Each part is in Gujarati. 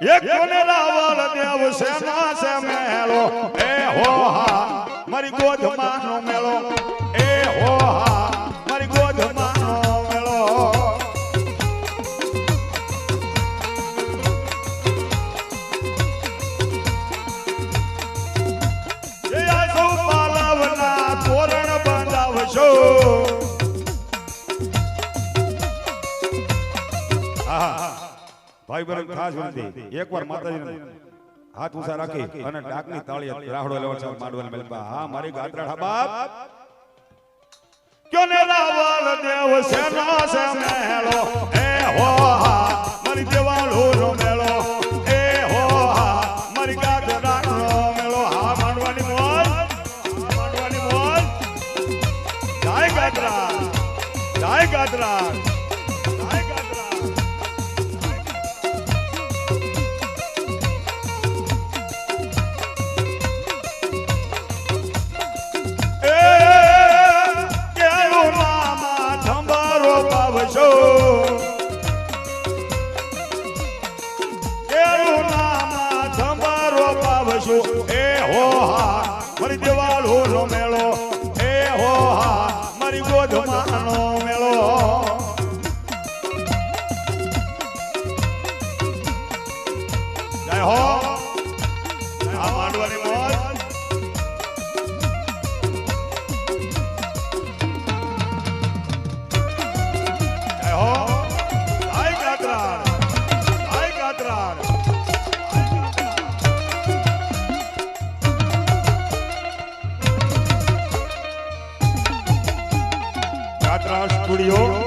એક કોને રાવળ દેવ સેના સે મેળો એ હો હા, મારી ગોધમાં નો મેળો. એ હો હા, મારી ગોધમાં નો મેળો. એ આ પાલવના તોરણ બંધાવશો. આહા. ભાઈ બહેન ખાસ વિનંતી એકવાર માતાજીને હાથ ઊંચા રાખી અને ડાકની તાળી રાહડો લેવા છે માંડવલ મેલપા હા મારી ગાત્રાળા બાપ. ક્યો ને રાવળ દેવ સેના સે મેળો એ હો હા મારી દેવાળો રો મેળો પાવશો એ હો હા, મારી દિવાળો નો મેળો. એ હો હા, મારી ગોધમાનો મેળો. જય હો. Julio. Julio.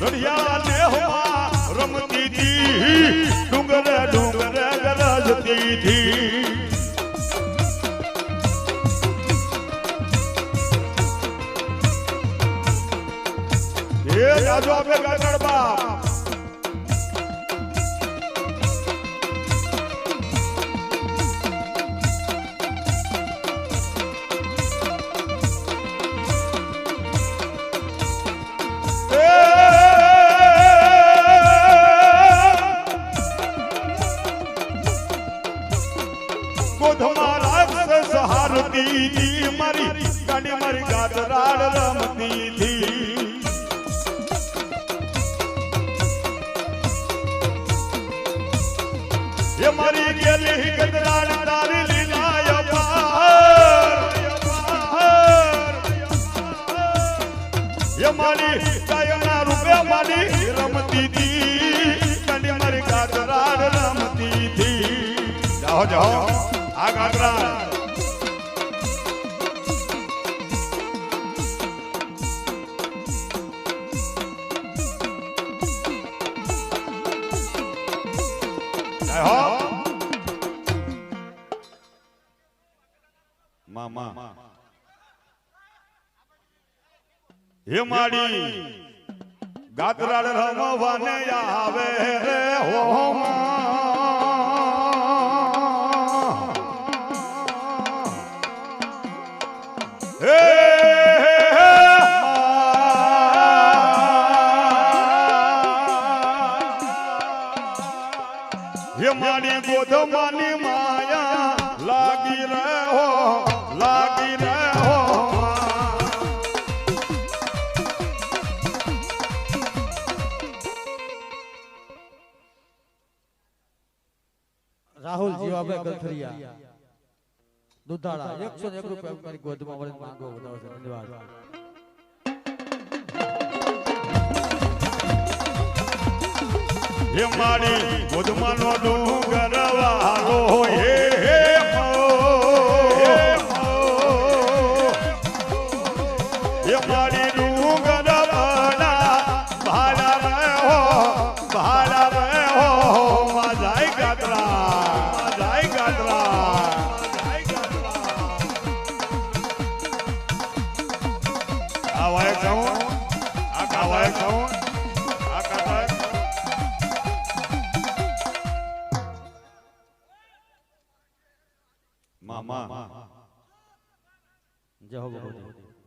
મારી હોવા રમતી હતી ડુંગરે ડુંગરે ગરજતી હતી એ જાજો આપે ગાગડ તી એ મારી ગેલી ગદરાડ તારી લીલાય પાર એ મારી કાયના રૂપે મારી રમતી તી ગાડી મારી ગાદરાડ રમતી તી જાઓ જાઓ આ મામા. હે માડી ગાતરાડ રમવાને આવે રે હો હે મારી ગોધમાની માયા લાગી રહો રાહુલ જીવાભાઈ ગલથરિયા. દુધાળા એકસો એક રૂપિયા મારી ગોદમાં વળી માંગો વધારે છે ધન્યવાદ. હે મારી ગોદમાનો ડુંગર વાળો હે હે હે. હે મારી ડુંગર વાલા ભાલા ભાડા રે હો માં મામા જય હો ભગવતી